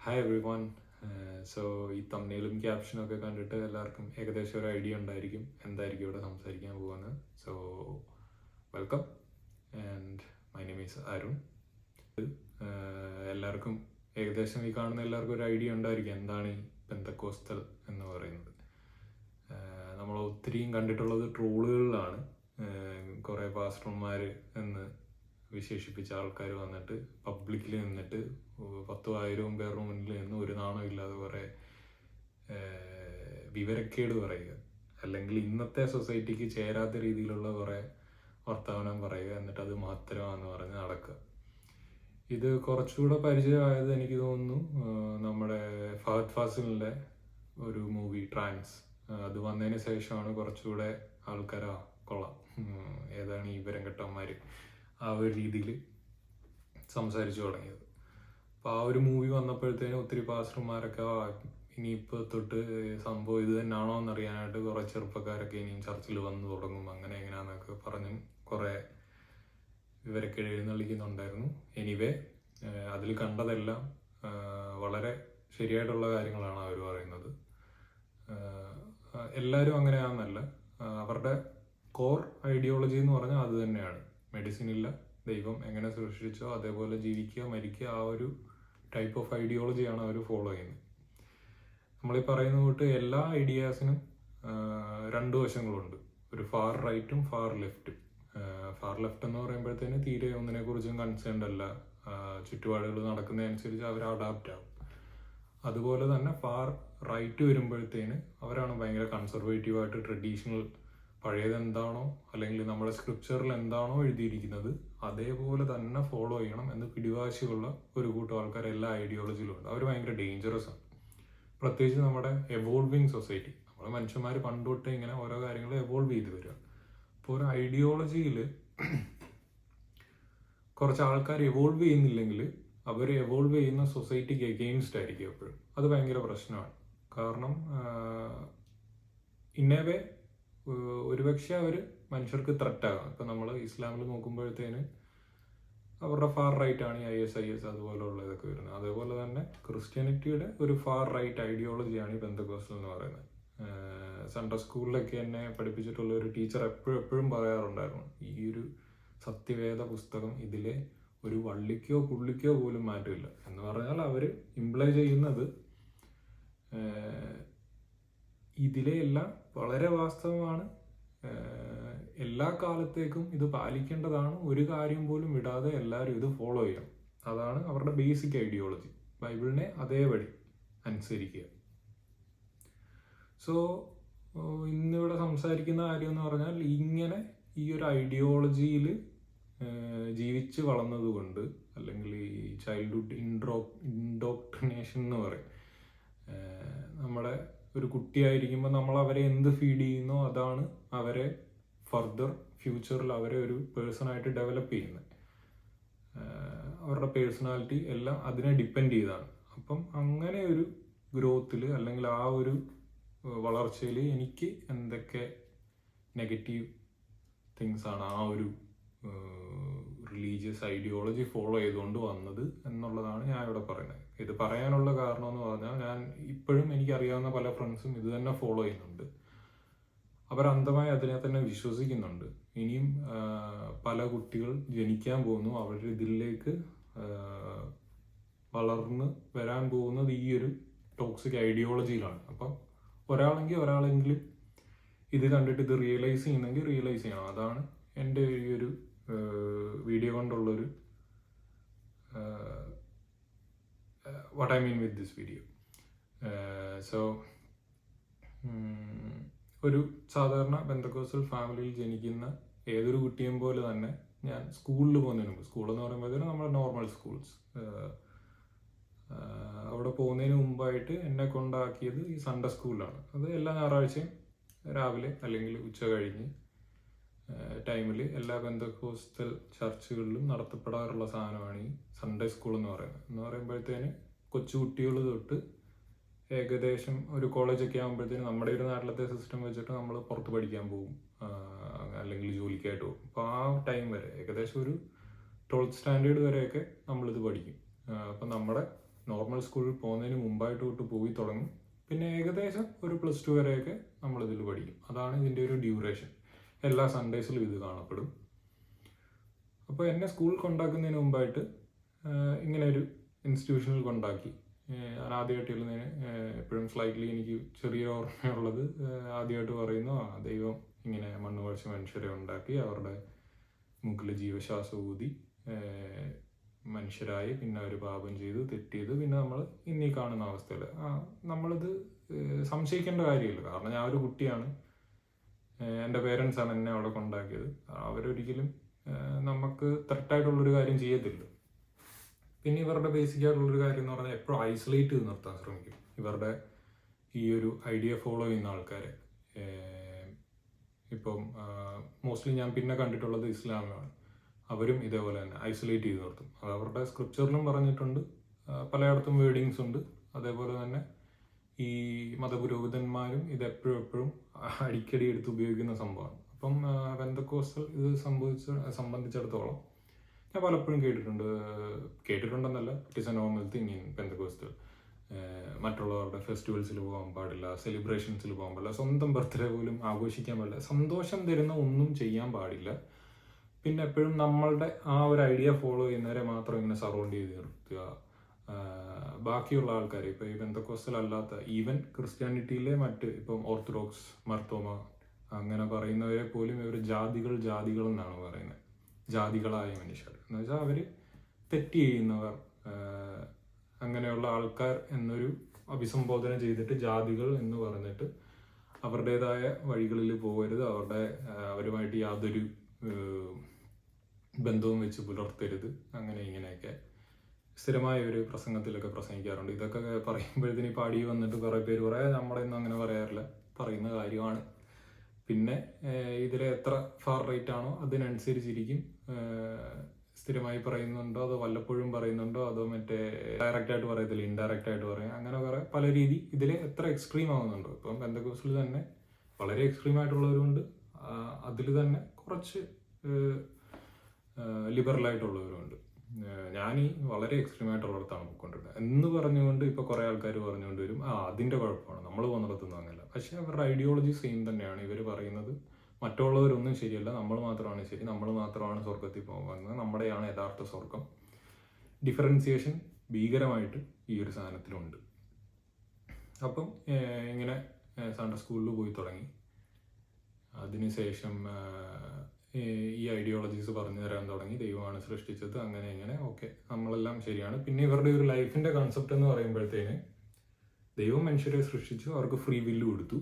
Hi every one so ഈ തമ്മിലും ക്യാപ്ഷനും ഒക്കെ കണ്ടിട്ട് എല്ലാവർക്കും ഏകദേശം ഒരു ഐഡിയ ഉണ്ടായിരിക്കും. എന്തായിരിക്കും ഇവിടെ സംസാരിക്കാൻ പോകുന്നത്? So welcome and my name is Arun എല്ലാവർക്കും ഏകദേശം ഈ കാണുന്ന എല്ലാവർക്കും ഒരു ഐഡിയ ഉണ്ടായിരിക്കും. എന്താണ് ഈ പെന്തക്കോസ്തൽ എന്ന് പറയുന്നത്? Uh, നമ്മൾ ഒത്തിരിയും കണ്ടിട്ടുള്ളത് ട്രോളുകളിലാണ് കുറേ പാസ്റ്റർമാർ എന്ന് വിശേഷിപ്പിച്ച ആൾക്കാർ വന്നിട്ട് പബ്ലിക്കിൽ നിന്നിട്ട് പത്തും ആയിരവും പേരുടെ മുന്നിൽ നിന്ന് ഒരു നാണം ഇല്ലാതെ കുറേ വിവരക്കേട് പറയുക. അല്ലെങ്കിൽ ഇന്നത്തെ സൊസൈറ്റിക്ക് ചേരാത്ത രീതിയിലുള്ള കുറേ വർത്തമാനം പറയുക എന്നിട്ട് അത് മാത്രമാണെന്ന് പറഞ്ഞ് നടക്കുക. ഇത് കുറച്ചുകൂടെ പരിചയമായത് എനിക്ക് തോന്നുന്നു നമ്മുടെ ഫഹദ് ഫാസിലിന്റെ ഒരു മൂവി ട്രാൻസ് അത് വന്നതിന് ശേഷമാണ് കുറച്ചുകൂടെ ആൾക്കാരാ കൊള്ളാം. ഏതാണ് ഈ വിവരംകെട്ടന്മാർ ആ ഒരു രീതിയിൽ സംസാരിച്ചു തുടങ്ങിയത്. അപ്പോൾ ആ ഒരു മൂവി വന്നപ്പോഴത്തേനും ഒത്തിരി പാസ്റ്റർമാരൊക്കെ ഇനിയിപ്പോൾ തൊട്ട് സംഭവം ഇത് തന്നെയാണോ എന്നറിയാനായിട്ട് കുറേ ചെറുപ്പക്കാരൊക്കെ ഇനിയും ചർച്ചിൽ വന്നു തുടങ്ങും. അങ്ങനെ എങ്ങനെയാണെന്നൊക്കെ പറഞ്ഞും കുറേ ഇവരൊക്കെ എഴുന്നള്ളിക്കുന്നുണ്ടായിരുന്നു. എനിവേ അതിൽ കണ്ടതെല്ലാം വളരെ ശരിയായിട്ടുള്ള കാര്യങ്ങളാണ് അവർ പറയുന്നത്. എല്ലാവരും അങ്ങനെയാണെന്നല്ല അവരുടെ കോർ ഐഡിയോളജി എന്ന് പറഞ്ഞാൽ അത് തന്നെയാണ്. മെഡിസിൻ ഇല്ല ദൈവം എങ്ങനെ സൃഷ്ടിച്ചോ അതേപോലെ ജീവിക്കുക മരിക്കുക ആ ഒരു ടൈപ്പ് ഓഫ് ഐഡിയോളജിയാണ് അവർ ഫോളോ ചെയ്യുന്നത്. നമ്മളീ പറയുന്ന തൊട്ട് എല്ലാ ഐഡിയാസിനും രണ്ട് വശങ്ങളുണ്ട്. ഒരു ഫാർ റൈറ്റും ഫാർ ലെഫ്റ്റും ഫാർ ലെഫ്റ്റ് എന്ന് പറയുമ്പോഴത്തേന് തീരെ ഒന്നിനെ കുറിച്ചും കൺസേൺഡ് അല്ല ചുറ്റുപാടുകൾ നടക്കുന്നതനുസരിച്ച് അവർ അഡാപ്റ്റ് ആവും. അതുപോലെ തന്നെ ഫാർ റൈറ്റ് വരുമ്പോഴത്തേന് അവരാണ് ഭയങ്കര കൺസർവേറ്റീവായിട്ട് ട്രഡീഷണൽ പഴയത് എന്താണോ അല്ലെങ്കിൽ നമ്മുടെ സ്ക്രിപ്ചറിൽ എന്താണോ എഴുതിയിരിക്കുന്നത് അതേപോലെ തന്നെ ഫോളോ ചെയ്യണം എന്ന് പിടിവാശിയുള്ള ഒരു കൂട്ടം ആൾക്കാർ എല്ലാ ഐഡിയോളജിയിലും ഉണ്ട്. അവർ ഭയങ്കര ഡേഞ്ചറസ് ആണ്. പ്രത്യേകിച്ച് നമ്മുടെ എവോൾവിങ് സൊസൈറ്റി നമ്മുടെ മനുഷ്യന്മാർ പണ്ടുതൊട്ടേ ഇങ്ങനെ ഓരോ കാര്യങ്ങൾ എവോൾവ് ചെയ്ത് വരിക. അപ്പോൾ ഒരു ഐഡിയോളജിയിൽ കുറച്ച് ആൾക്കാർ എവോൾവ് ചെയ്യുന്നില്ലെങ്കിൽ അവർ എവോൾവ് ചെയ്യുന്ന സൊസൈറ്റിക്ക് എഗെയിൻസ്റ്റ് ആയിരിക്കും എപ്പോഴും. അത് ഭയങ്കര പ്രശ്നമാണ്. കാരണം ഇന്നേവേ ഒരുപക്ഷെ അവർ മനുഷ്യർക്ക് ത്രട്ടാകാം ഇപ്പം നമ്മൾ ഇസ്ലാമിൽ നോക്കുമ്പോഴത്തേന് അവരുടെ ഫാർ റൈറ്റ് ആണ് ഐ എസ് ഐ എസ് അതുപോലുള്ള ഇതൊക്കെ വരുന്നത്. അതേപോലെ തന്നെ ക്രിസ്ത്യാനിറ്റിയുടെ ഒരു ഫാർ റൈറ്റ് ഐഡിയോളജിയാണ് ഈ ബന്ധുക്കോസ്റ്റൽ എന്ന് പറയുന്നത്. സെൻട്രൽ സ്കൂളിലൊക്കെ എന്നെ പഠിപ്പിച്ചിട്ടുള്ള ഒരു ടീച്ചർ എപ്പോഴും എപ്പോഴും പറയാറുണ്ടായിരുന്നു. ഈ ഒരു സത്യവേദ പുസ്തകം ഇതിലെ ഒരു വള്ളിക്കോ പുള്ളിക്കോ പോലും മാറ്റമില്ല. എന്ന് പറഞ്ഞാൽ അവർ ഇംപ്ലൈ ചെയ്യുന്നത് ഇതിലെ എല്ലാം വളരെ വാസ്തവമാണ്. എല്ലാ കാലത്തേക്കും ഇത് പാലിക്കേണ്ടതാണ്. ഒരു കാര്യം പോലും വിടാതെ എല്ലാവരും ഇത് ഫോളോ ചെയ്യണം. അതാണ് അവരുടെ ബേസിക് ഐഡിയോളജി. ബൈബിളിനെ അതേപടി അനുസരിക്കുക. സോ ഇന്നിവിടെ സംസാരിക്കുന്ന കാര്യം എന്ന് പറഞ്ഞാൽ ഇങ്ങനെ ഈ ഒരു ഐഡിയോളജിയിൽ ജീവിച്ച് വളർന്നതുകൊണ്ട് അല്ലെങ്കിൽ ഈ ചൈൽഡ്ഹുഡ് ഇൻഡ്രോ ഇൻഡോക്ട്രിനേഷൻ എന്ന് പറയും. നമ്മുടെ ഒരു കുട്ടിയായിരിക്കുമ്പോൾ നമ്മൾ അവരെ എന്ത് ഫീഡ് ചെയ്യുന്നോ അതാണ് അവരെ ഫർദർ ഫ്യൂച്ചറിൽ അവരെ ഒരു പേഴ്സണായിട്ട് ഡെവലപ്പ് ചെയ്യുന്നത്. അവരുടെ പേഴ്സണാലിറ്റി എല്ലാം അതിനെ ഡിപ്പെൻഡ് ചെയ്താണ്. അപ്പം അങ്ങനെ ഒരു ഗ്രോത്തിൽ അല്ലെങ്കിൽ ആ ഒരു വളർച്ചയിൽ എനിക്ക് എന്തൊക്കെ നെഗറ്റീവ് തിങ്സ് ആണ് ആ ഒരു റിലീജിയസ് ഐഡിയോളജി ഫോളോ ചെയ്തുകൊണ്ട് വന്നത് എന്നുള്ളതാണ് ഞാൻ ഇവിടെ പറയുന്നത്. ഇത് പറയാനുള്ള കാരണം എന്ന് പറഞ്ഞാൽ ഞാൻ ഇപ്പോഴും എനിക്കറിയാവുന്ന പല ഫ്രണ്ട്സും ഇത് തന്നെ ഫോളോ ചെയ്യുന്നുണ്ട്. അവർ അന്ധമായി അതിനെ തന്നെ വിശ്വസിക്കുന്നുണ്ട്. ഇനിയും പല കുട്ടികൾ ജനിക്കാൻ പോകുന്നു. അവർ ഇതിലേക്ക് വളർന്ന് വരാൻ പോകുന്നത് ഈ ഒരു ടോക്സിക് ഐഡിയോളജിയിലാണ് അപ്പം ഒരാളെങ്കിൽ ഒരാളെങ്കിലും ഇത് കണ്ടിട്ട് ഇത് റിയലൈസ് ചെയ്യുന്നെങ്കിൽ റിയലൈസ് ചെയ്യണം. അതാണ് എന്റെ ഈ ഒരു video കൊണ്ടുള്ളൊരു what I mean with this video so ഒരു സാധാരണ ബന്ധക്കോസൽ ഫാമിലിയിൽ ജനിക്കുന്ന ഏതൊരു കുട്ടിയും പോലെ തന്നെ ഞാൻ സ്കൂളിൽ പോകുന്നതിന് മുമ്പ് സ്കൂൾ എന്ന് പറയുമ്പോഴത്തേനും നമ്മുടെ നോർമൽ സ്കൂൾസ് അവിടെ പോകുന്നതിന് മുമ്പായിട്ട് എന്നെ കൊണ്ടാക്കിയത് ഈ സൺഡേ സ്കൂളിലാണ് അത് എല്ലാ ഞായറാഴ്ചയും രാവിലെ അല്ലെങ്കിൽ ഉച്ച കഴിഞ്ഞ് ടൈമിൽ എല്ലാ ബന്ധക്കോസ്റ്റൽ ചർച്ചുകളിലും നടത്തപ്പെടാറുള്ള സാധനമാണ് ഈ സൺഡേ സ്കൂൾ എന്ന് പറയുന്നത്. എന്ന് പറയുമ്പോഴത്തേന് കൊച്ചുകുട്ടികൾ തൊട്ട് ഏകദേശം ഒരു കോളേജൊക്കെ ആകുമ്പോഴത്തേനും നമ്മുടെ ഒരു നാട്ടിലത്തെ സിസ്റ്റം വെച്ചിട്ട് നമ്മൾ പുറത്ത് പഠിക്കാൻ പോകും. അല്ലെങ്കിൽ ജോലിക്കായിട്ട് പോകും. അപ്പോൾ ആ ടൈം വരെ ഏകദേശം ഒരു ട്വൽത്ത് സ്റ്റാൻഡേർഡ് വരെയൊക്കെ നമ്മളിത് പഠിക്കും. അപ്പം നമ്മുടെ നോർമൽ സ്കൂളിൽ പോകുന്നതിന് മുമ്പായിട്ട് തൊട്ട് പോയി തുടങ്ങും. പിന്നെ ഏകദേശം ഒരു പ്ലസ് ടു വരെയൊക്കെ നമ്മളിതിൽ പഠിക്കും. അതാണ് ഇതിന്റെ ഒരു ഡ്യൂറേഷൻ എല്ലാ സൺഡേസിലും ഇത് കാണപ്പെടും. അപ്പോൾ എന്നെ സ്കൂളിൽ കൊണ്ടാക്കുന്നതിന് മുമ്പായിട്ട് ഇങ്ങനെ ഒരു ഇൻസ്റ്റിറ്റ്യൂഷനിൽ കൊണ്ടാക്കി. ഞാൻ ആദ്യമായിട്ട് എപ്പോഴും സ്ലൈറ്റ്ലി എനിക്ക് ചെറിയ ഓർമ്മയുള്ളത് ആദ്യമായിട്ട് പറയുന്നു ആ ദൈവം ഇങ്ങനെ മണ്ണ് കുഴച്ച് മനുഷ്യരെ ഉണ്ടാക്കി അവരുടെ മൂക്കിൽ ജീവശ്വാസം ഊതി മനുഷ്യരായി പിന്നെ അവർ പാപം ചെയ്തു തെറ്റിയത് പിന്നെ നമ്മൾ ഇന്നീ കാണുന്ന അവസ്ഥയിൽ ആ നമ്മളിത് സംശയിക്കേണ്ട കാര്യമില്ല. കാരണം ഞാൻ ഒരു കുട്ടിയാണ്. എന്റെ പേരൻസാണ് എന്നെ അവിടെ കൊണ്ടാക്കിയത്. അവരൊരിക്കലും നമുക്ക് തെറ്റായിട്ടുള്ളൊരു കാര്യം ചെയ്യത്തില്ല. പിന്നെ ഇവരുടെ ബേസിക് ആയിട്ടുള്ളൊരു കാര്യം എന്ന് പറഞ്ഞാൽ എപ്പോഴും ഐസൊലേറ്റ് ചെയ്ത് നിർത്താൻ ശ്രമിക്കും. ഇവരുടെ ഈ ഒരു ഐഡിയ ഫോളോ ചെയ്യുന്ന ആൾക്കാരെ. ഇപ്പം മോസ്റ്റ്ലി ഞാൻ പിന്നെ കണ്ടിട്ടുള്ളത് ഇസ്ലാമിലാണ്. അവരും ഇതേപോലെ തന്നെ ഐസൊലേറ്റ് ചെയ്ത് നിർത്തും. അത് അവരുടെ സ്ക്രിപ്ചറിലും പറഞ്ഞിട്ടുണ്ട്. പലയിടത്തും വേർഡിങ്സ് ഉണ്ട്. അതേപോലെ തന്നെ ഈ മതപുരോഹിതന്മാരും ഇത് എപ്പോഴും എപ്പോഴും അടിക്കടി എടുത്ത് ഉപയോഗിക്കുന്ന സംഭവമാണ്. അപ്പം വെന്തക്കോസ്റ്റൽ ഇത് സംഭവിച്ച സംബന്ധിച്ചിടത്തോളം ഞാൻ പലപ്പോഴും കേട്ടിട്ടുണ്ട്. കേട്ടിട്ടുണ്ടെന്നല്ല it is a normal thing in Pentecostal മറ്റുള്ളവരുടെ ഫെസ്റ്റിവൽസിൽ പോകാൻ പാടില്ല സെലിബ്രേഷൻസിൽ പോകാൻ പാടില്ല സ്വന്തം ബർത്ത്ഡേ പോലും ആഘോഷിക്കാൻ പാടില്ല സന്തോഷം തരുന്ന ഒന്നും ചെയ്യാൻ പാടില്ല. പിന്നെ എപ്പോഴും നമ്മളുടെ ആ ഒരു ഐഡിയ ഫോളോ ചെയ്യുന്നവരെ മാത്രം ഇങ്ങനെ സറൗണ്ട് ചെയ്ത് നിർത്തുക. ബാക്കിയുള്ള ആൾക്കാർ ഇപ്പോൾ ഈ ബന്ധക്കോസ്റ്റൽ അല്ലാത്ത ഈവൻ ക്രിസ്ത്യാനിറ്റിയിലെ മറ്റ് ഇപ്പം ഓർത്തഡോക്സ് മർത്തോമ അങ്ങനെ പറയുന്നവരെ പോലും ഇവർ ജാതികൾ ജാതികൾ എന്നാണ് പറയുന്നത്. ജാതികളായ മനുഷ്യർ. എന്ന് വെച്ചാൽ അവർ തെറ്റ് ചെയ്യുന്നവർ അങ്ങനെയുള്ള ആൾക്കാർ എന്നൊരു അഭിസംബോധന ചെയ്തിട്ട് ജാതികൾ എന്ന് പറഞ്ഞിട്ട് അവരുടേതായ വഴികളിൽ പോകരുത്. അവരുടെ അവരുമായിട്ട് യാതൊരു ബന്ധവും വെച്ച് പുലർത്തരുത്. അങ്ങനെ ഇങ്ങനെയൊക്കെ സ്ഥിരമായ ഒരു പ്രസംഗത്തിലൊക്കെ പ്രസംഗിക്കാറുണ്ട്. ഇതൊക്കെ പറയുമ്പോഴത്തേന് പാടി വന്നിട്ട് കുറേ പേര് പറയാം നമ്മളൊന്നും അങ്ങനെ പറയാറില്ല. പറയുന്ന കാര്യമാണ്. പിന്നെ ഇതിലെ എത്ര ഫാർ റേറ്റ് ആണോ അതിനനുസരിച്ചിരിക്കും. സ്ഥിരമായി പറയുന്നുണ്ടോ? അതോ വല്ലപ്പോഴും പറയുന്നുണ്ടോ? അതോ മറ്റേ ഡയറക്റ്റ് ആയിട്ട് പറയത്തില്ല? ഇൻഡയറക്റ്റ് ആയിട്ട് പറയാം? അങ്ങനെ കുറെ പല രീതി ഇതിൽ എത്ര എക്സ്ട്രീം ആവുന്നുണ്ടോ? ഇപ്പം ബന്ധക്കോസിൽ തന്നെ വളരെ എക്സ്ട്രീം ആയിട്ടുള്ളവരുണ്ട്. അതിൽ തന്നെ കുറച്ച് ലിബറൽ ആയിട്ടുള്ളവരുണ്ട്. ഞാൻ ഈ വളരെ എക്സ്ട്രീം ആയിട്ടുള്ളിടത്താണ് പോയിക്കൊണ്ടിരുന്നത്. എന്ന് പറഞ്ഞുകൊണ്ട് ഇപ്പോൾ കുറേ ആൾക്കാർ പറഞ്ഞുകൊണ്ട് വരും ആ അതിന്റെ കുഴപ്പമാണ്. നമ്മൾ പോകുന്നിടത്തൊന്നും അങ്ങനെയല്ല. പക്ഷേ അവരുടെ ഐഡിയോളജി സെയിം തന്നെയാണ്. ഇവർ പറയുന്നത് മറ്റുള്ളവരൊന്നും ശരിയല്ല. നമ്മൾ മാത്രമാണ് ശരി. നമ്മൾ മാത്രമാണ് സ്വർഗത്തിൽ പോകുന്നത്. നമ്മുടെയാണ് യഥാർത്ഥ സ്വർഗം ഡിഫറൻസിയേഷൻ ഭീകരമായിട്ട് ഈ ഒരു സാധനത്തിലുണ്ട്. അപ്പം ഇങ്ങനെ സൺഡേ സ്കൂളിൽ പോയി തുടങ്ങി. അതിനുശേഷം ഈ ഐഡിയോളജീസ് പറഞ്ഞു തരാൻ തുടങ്ങി. ദൈവമാണ് സൃഷ്ടിച്ചത്. അങ്ങനെ ഇങ്ങനെ. ഓക്കെ. നമ്മളെല്ലാം ശരിയാണ്. പിന്നെ ഇവരുടെ ഒരു ലൈഫിന്റെ കൺസെപ്റ്റ് എന്ന് പറയുമ്പോഴത്തേന് ദൈവം മനുഷ്യരെ സൃഷ്ടിച്ചു. അവർക്ക് ഫ്രീ വില്ല് കൊടുത്തു.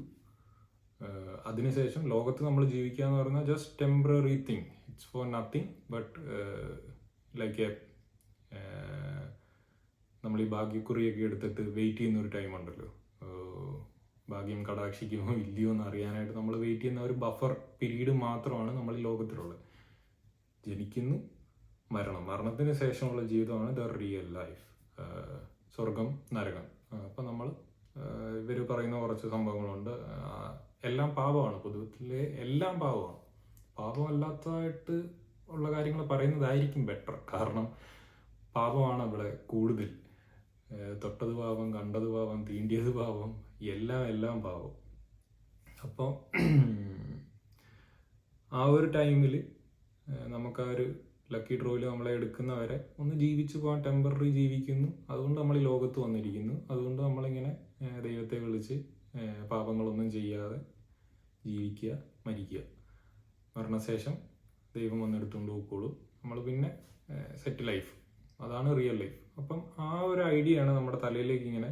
അതിനുശേഷം ലോകത്ത് നമ്മൾ ജീവിക്കുക എന്ന് പറഞ്ഞാൽ just temporary thing it's for nothing but like a നമ്മൾ ഈ ഭാഗ്യക്കുറിയൊക്കെ എടുത്തിട്ട് വെയിറ്റ് ചെയ്യുന്ന ഒരു ടൈം ഉണ്ടല്ലോ ഭാഗ്യം കടാക്ഷിക്കുമോ ഇല്ലയോ എന്ന് അറിയാനായിട്ട് നമ്മൾ വെയിറ്റ് ചെയ്യുന്ന ഒരു ബഫർ പീരീഡ് മാത്രമാണ് നമ്മൾ ലോകത്തിലുള്ളത്. ജനിക്കുന്നു മരണം. മരണത്തിന് ശേഷമുള്ള ജീവിതമാണ് ദ റിയൽ ലൈഫ് സ്വർഗം നരകം. അപ്പം നമ്മൾ ഇവർ പറയുന്ന കുറച്ച് സംഭവങ്ങളുണ്ട്. ആഹ് എല്ലാം പാപമാണ്. പൊതുവത്തിലെ എല്ലാം പാപമാണ്. പാപമല്ലാത്തതായിട്ട് ഉള്ള കാര്യങ്ങൾ പറയുന്നതായിരിക്കും ബെറ്റർ കാരണം പാപമാണ് അവിടെ കൂടുതൽ. തൊട്ടത് പാപം കണ്ടത് പാപം തീണ്ടിയത് പാപം എല്ലാം എല്ലാം പാപം. അപ്പോൾ ആ ഒരു ടൈമിൽ നമുക്ക് ആ ഒരു ലക്കി ഡ്രോയിൽ നമ്മളെ എടുക്കുന്നവരെ ഒന്ന് ജീവിച്ചു പോകാൻ ടെമ്പററി ജീവിക്കുന്നു. അതുകൊണ്ട് നമ്മൾ ഈ ലോകത്ത് വന്നിരിക്കുന്നു. അതുകൊണ്ട് നമ്മളിങ്ങനെ ദൈവത്തെ വിളിച്ച് പാപങ്ങളൊന്നും ചെയ്യാതെ ജീവിക്കുക മരിക്കുക. മരണശേഷം ദൈവം വന്നെടുത്തുകൊണ്ട് പോയിക്കോളും. നമ്മൾ പിന്നെ സെറ്റ് ലൈഫ് അതാണ് റിയൽ ലൈഫ് അപ്പം ആ ഒരു ഐഡിയ ആണ് നമ്മുടെ തലയിലേക്ക് ഇങ്ങനെ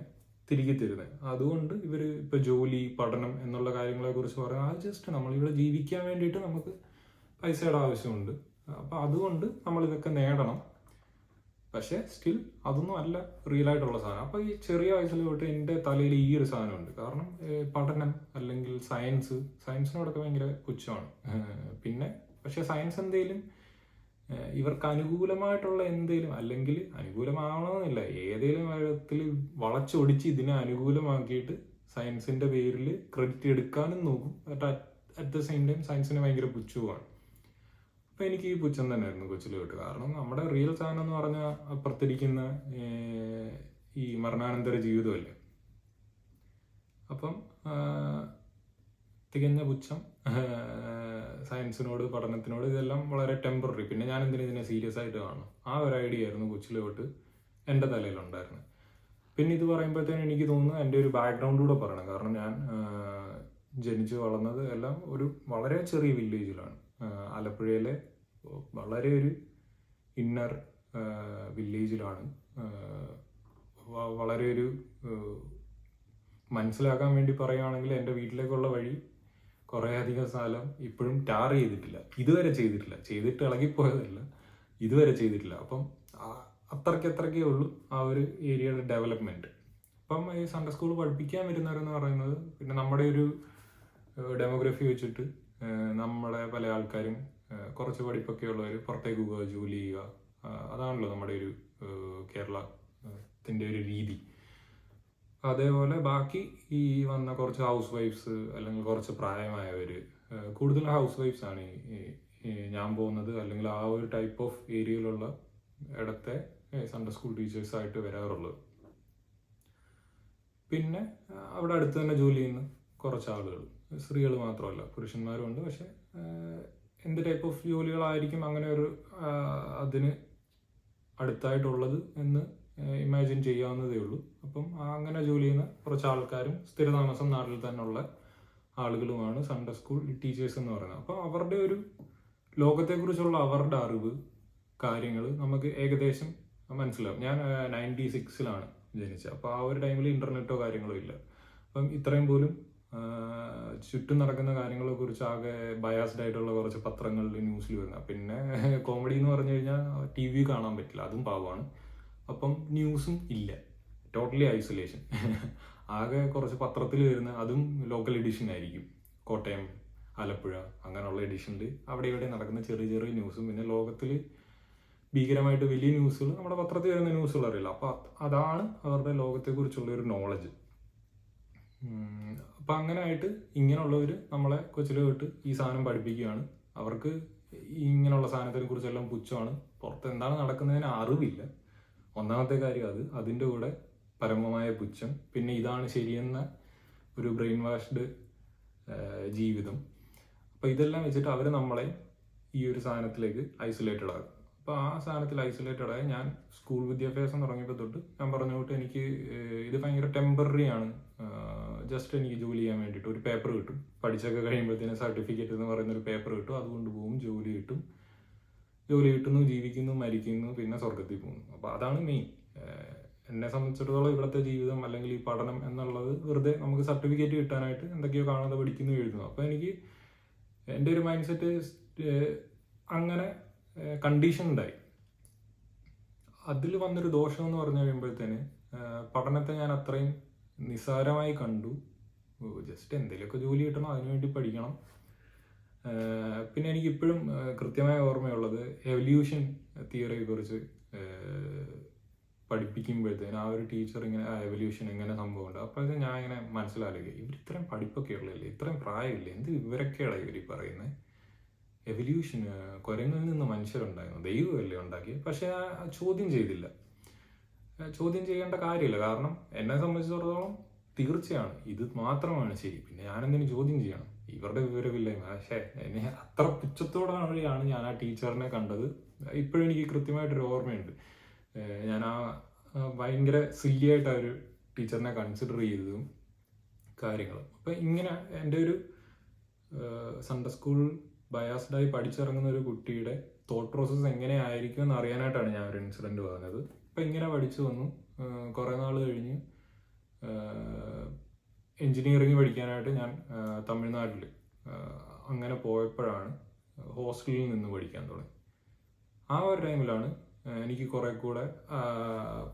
തിരികെ തരുന്നത്. അതുകൊണ്ട് ഇവർ ഇപ്പോൾ ജോലി പഠനം എന്നുള്ള കാര്യങ്ങളെ കുറിച്ച് പറയുന്നത് അത് ജസ്റ്റ് നമ്മളിവിടെ ജീവിക്കാൻ വേണ്ടിയിട്ട് നമുക്ക് പൈസയുടെ ആവശ്യമുണ്ട്. അപ്പം അതുകൊണ്ട് നമ്മൾ ഇതൊക്കെ നേടണം. പക്ഷേ സ്റ്റിൽ അതൊന്നും അല്ല റിയൽ ആയിട്ടുള്ള സാധനം. അപ്പോൾ ഈ ചെറിയ വയസ്സിൽ തൊട്ട് എന്റെ തലയിൽ ഈ ഒരു സാധനമുണ്ട്. കാരണം പഠനം അല്ലെങ്കിൽ സയൻസ് സയൻസിനോടൊക്കെ ഭയങ്കര പുച്ഛമാണ്. പിന്നെ പക്ഷേ സയൻസ് എന്തെങ്കിലും ഇവർക്ക് അനുകൂലമായിട്ടുള്ള എന്തെങ്കിലും അല്ലെങ്കിൽ അനുകൂലമാവണമെന്നില്ല. ഏതെങ്കിലും വിധത്തിൽ വളച്ചൊടിച്ച് ഇതിനെ അനുകൂലമാക്കിയിട്ട് സയൻസിന്റെ പേരിൽ ക്രെഡിറ്റ് എടുക്കാനും നോക്കും. അറ്റ് ദ സെയിം ടൈം സയൻസിന് ഭയങ്കര പുച്ഛവുമാണ്. അപ്പൊ എനിക്ക് ഈ പുച്ഛം തന്നെയായിരുന്നു കൊച്ചിൽ കിട്ടുക കാരണം നമ്മുടെ റിയൽ സാധനം എന്ന് പറഞ്ഞ അപ്പുറത്തിരിക്കുന്ന ഈ മരണാനന്തര ജീവിതമല്ലേ? അപ്പം തികഞ്ഞ പുച്ഛം സയൻസിനോട് പഠനത്തിനോട് ഇതെല്ലാം വളരെ ടെമ്പററി പിന്നെ ഞാൻ എന്തിനും ഇതിനെ സീരിയസ് ആയിട്ട് കാണും ആ ഒരു ഐഡിയ ആയിരുന്നു കൊച്ചിൽ തൊട്ട് എന്റെ തലയിലുണ്ടായിരുന്നത് പിന്നെ ഇത് പറയുമ്പോഴത്തേനും എനിക്ക് തോന്നുന്നു എന്റെ ഒരു ബാക്ക്ഗ്രൗണ്ടിലൂടെ പറയണം. കാരണം ഞാൻ ജനിച്ചു വളർന്നത് എല്ലാം ഒരു വളരെ ചെറിയ വില്ലേജിലാണ് ആലപ്പുഴയിലെ വളരെ ഒരു ഇന്നർ വില്ലേജിലാണ് വളരെ ഒരു മനസ്സിലാക്കാൻ വേണ്ടി പറയുകയാണെങ്കിൽ എന്റെ വീട്ടിലേക്കുള്ള വഴി കുറേ അധികം സ്ഥലം ഇപ്പോഴും ടാർ ചെയ്തിട്ടില്ല. ഇതുവരെ ചെയ്തിട്ടില്ല. ചെയ്തിട്ട് ഇളകിപ്പോയതല്ല. ഇതുവരെ ചെയ്തിട്ടില്ല. അപ്പം അത്രയ്ക്ക് അത്രയ്ക്കേ ഉള്ളൂ ആ ഒരു ഏരിയയുടെ ഡെവലപ്മെന്റ് അപ്പം ഈ സൺഡേ സ്കൂൾ പഠിപ്പിക്കാൻ വരുന്നവരെന്ന് പറയുന്നത് പിന്നെ നമ്മുടെ ഒരു ഡെമോഗ്രഫി വെച്ചിട്ട് നമ്മളെ പല ആൾക്കാരും കുറച്ച് പഠിപ്പൊക്കെ ഉള്ളവർ പുറത്തേക്ക് പോവുക ജോലി ചെയ്യുക. അതാണല്ലോ നമ്മുടെ ഒരു കേരളത്തിന്റെ ഒരു രീതി. അതേപോലെ ബാക്കി ഈ വന്ന കുറച്ച് ഹൗസ് വൈഫ്സ് അല്ലെങ്കിൽ കുറച്ച് പ്രായമായവർ കൂടുതൽ ഹൗസ് വൈഫ്സ് ആണ് ഞാൻ പോകുന്നത്. അല്ലെങ്കിൽ ആ ഒരു ടൈപ്പ് ഓഫ് ഏരിയയിലുള്ള ഇടത്തെ സൺഡേ സ്കൂൾ ടീച്ചേഴ്സായിട്ട് വരാറുള്ളത്. പിന്നെ അവിടെ അടുത്ത് തന്നെ ജോലി ചെയ്യുന്ന കുറച്ച് ആളുകൾ. സ്ത്രീകൾ മാത്രമല്ല പുരുഷന്മാരും ഉണ്ട്. പക്ഷെ എന്ത് ടൈപ്പ് ഓഫ് ജോലികളായിരിക്കും അങ്ങനെ ഒരു അതിന് അടുത്തായിട്ടുള്ളത് എന്ന് ഇമാജിൻ ചെയ്യാവുന്നതേ ഉള്ളൂ. അപ്പം അങ്ങനെ ജോലി ചെയ്യുന്ന കുറച്ച് ആൾക്കാരും സ്ഥിരതാമസം നാട്ടിൽ തന്നെയുള്ള ആളുകളുമാണ് സൺഡേ സ്കൂൾ ടീച്ചേഴ്സ് എന്ന് പറയുന്നത്. അപ്പോൾ അവരുടെ ഒരു ലോകത്തെക്കുറിച്ചുള്ള അവരുടെ അറിവ് കാര്യങ്ങൾ നമുക്ക് ഏകദേശം മനസ്സിലാവും. ഞാൻ നയന്റി സിക്സിലാണ് ജനിച്ചത്. അപ്പോൾ ആ ഒരു ടൈമിൽ ഇന്റർനെറ്റോ കാര്യങ്ങളോ ഇല്ല. അപ്പം ഇത്രയും പോലും ചുറ്റും നടക്കുന്ന കാര്യങ്ങളെ കുറിച്ച് ആകെ ബയാസ്ഡ് ആയിട്ടുള്ള കുറച്ച് പത്രങ്ങളിൽ ന്യൂസിൽ വരുന്ന പിന്നെ കോമഡി എന്ന് പറഞ്ഞു കഴിഞ്ഞാൽ ടി വി കാണാൻ പറ്റില്ല. അതും പാവമാണ്. അപ്പം ന്യൂസും ഇല്ല. ടോട്ടലി ഐസൊലേഷൻ ആകെ കുറച്ച് പത്രത്തിൽ വരുന്ന അതും ലോക്കൽ എഡിഷൻ ആയിരിക്കും. കോട്ടയം ആലപ്പുഴ അങ്ങനെയുള്ള എഡിഷനിൽ അവിടെ ഇവിടെ നടക്കുന്ന ചെറിയ ചെറിയ ന്യൂസും പിന്നെ ലോകത്തിൽ ഭീകരമായിട്ട് വലിയ ന്യൂസുകൾ നമ്മുടെ പത്രത്തിൽ വരുന്ന ന്യൂസുകൾ അറിയില്ല. അപ്പോൾ അതാണ് അവരുടെ ലോകത്തെക്കുറിച്ചുള്ള ഒരു നോളജ് അപ്പം അങ്ങനെ ആയിട്ട് ഇങ്ങനെയുള്ളവർ നമ്മളെ കൊച്ചിലെ തൊട്ട് ഈ സാധനം പഠിപ്പിക്കുകയാണ്. അവർക്ക് ഇങ്ങനെയുള്ള സാധനത്തിനെ കുറിച്ചെല്ലാം പുച്ഛമാണ്. പുറത്ത് എന്താണ് നടക്കുന്നതിന് അറിവില്ല. ഒന്നാമത്തെ കാര്യം അത്. അതിന്റെ കൂടെ പരമമായ പുച്ഛം. പിന്നെ ഇതാണ് ശരിയെന്ന ഒരു ബ്രെയിൻ വാഷ്ഡ് ജീവിതം. അപ്പോൾ ഇതെല്ലാം വെച്ചിട്ട് അവർ നമ്മളെ ഈ ഒരു സാധനത്തിലേക്ക് ഐസൊലേറ്റഡ് ആകും അപ്പോൾ ആ സാധനത്തിൽ ഐസൊലേറ്റഡ് ആയി ഞാൻ സ്കൂൾ വിദ്യാഭ്യാസം തുടങ്ങിയപ്പോൾ തൊട്ട് ഞാൻ പറഞ്ഞ എനിക്ക് ഇത് ഭയങ്കര ടെമ്പററി ആണ് ജസ്റ്റ് എനിക്ക് ജോലി ചെയ്യാൻ വേണ്ടിയിട്ട് ഒരു പേപ്പർ കിട്ടും. പഠിച്ചൊക്കെ കഴിയുമ്പോഴത്തേനും സർട്ടിഫിക്കറ്റ് എന്ന് പറയുന്ന ഒരു പേപ്പർ കിട്ടും. അതുകൊണ്ട് പോകും ജോലി കിട്ടും. ജോലി കിട്ടുന്നു ജീവിക്കുന്നു മരിക്കുന്നു പിന്നെ സ്വർഗത്തിൽ പോകുന്നു. അപ്പോൾ അതാണ് മെയിൻ എന്നെ സംബന്ധിച്ചിടത്തോളം ഇവിടുത്തെ ജീവിതം അല്ലെങ്കിൽ ഈ പഠനം എന്നുള്ളത് വെറുതെ നമുക്ക് സർട്ടിഫിക്കറ്റ് കിട്ടാനായിട്ട് എന്തൊക്കെയോ കാണാതെ പഠിക്കുന്നു എഴുതുന്നു. അപ്പോൾ എനിക്ക് എന്റെ ഒരു മൈൻഡ് സെറ്റ് അങ്ങനെ കണ്ടീഷൻ ഉണ്ടായി. അതിൽ വന്നൊരു ദോഷം എന്ന് പറഞ്ഞു കഴിയുമ്പോഴത്തേന് പഠനത്തെ ഞാൻ അത്രയും നിസ്സാരമായി കണ്ടു. ജസ്റ്റ് എന്തെങ്കിലുമൊക്കെ ജോലി കിട്ടണം അതിനുവേണ്ടി പഠിക്കണം. പിന്നെ എനിക്ക് ഇപ്പോഴും കൃത്യമായ ഓർമ്മയുള്ളത് എവല്യൂഷൻ തിയറിയെ കുറിച്ച് പഠിപ്പിക്കുമ്പോഴത്തേന് ആ ഒരു ടീച്ചർ ഇങ്ങനെ എവല്യൂഷൻ എങ്ങനെ സംഭവമുണ്ട്. അപ്പോഴത്തെ ഞാൻ ഇങ്ങനെ മനസ്സിലാക്കുക ഇവർ ഇത്രയും പഠിപ്പൊക്കെ ഉള്ളതല്ലേ ഇത്രയും പ്രായമില്ലേ എന്ത് ഇവരൊക്കെയാണ് ഇവർ പറയുന്നത് എവല്യൂഷൻ കുരങ്ങിൽ നിന്ന് മനുഷ്യരുണ്ടായിരുന്നു ദൈവമല്ലേ ഉണ്ടാക്കി പക്ഷെ ആ ചോദ്യം ചെയ്തില്ല. ചോദ്യം ചെയ്യേണ്ട കാര്യമില്ല. കാരണം എന്നെ സംബന്ധിച്ചിടത്തോളം തീർച്ചയാണ്. ഇത് മാത്രമാണ് ശരി. പിന്നെ ഞാനെന്തിനു ചോദ്യം ചെയ്യണം. ഇവരുടെ വിവരമില്ലായ്മ. പക്ഷേ എന്നെ അത്ര പുച്ഛത്തോടെയാണ് ഞാൻ ആ ടീച്ചറിനെ കണ്ടത്. ഇപ്പോഴും എനിക്ക് കൃത്യമായിട്ടൊരു ഓർമ്മയുണ്ട്. ഞാൻ ആ ഭയങ്കര സില്ലിയായിട്ട് ആ ഒരു ടീച്ചറിനെ കൺസിഡർ ചെയ്തതും കാര്യങ്ങളും. അപ്പം ഇങ്ങനെ എന്റെ ഒരു സൺഡേ സ്കൂൾ ബയാസ്ഡായി പഠിച്ചിറങ്ങുന്ന ഒരു കുട്ടിയുടെ തോട്ട് പ്രോസസ്സ് എങ്ങനെയായിരിക്കും എന്ന് അറിയാനായിട്ടാണ് ഞാൻ ഒരു ഇൻസിഡന്റ് പറഞ്ഞത് അപ്പം ഇങ്ങനെ പഠിച്ചു വന്നു. കുറേ നാൾ കഴിഞ്ഞ് എൻജിനീയറിങ് പഠിക്കാനായിട്ട് ഞാൻ തമിഴ്നാട്ടിൽ അങ്ങനെ പോയപ്പോഴാണ് ഹോസ്റ്റലിൽ നിന്ന് പഠിക്കാൻ തുടങ്ങി. ആ ഒരു ടൈമിലാണ് എനിക്ക് കുറേ കൂടെ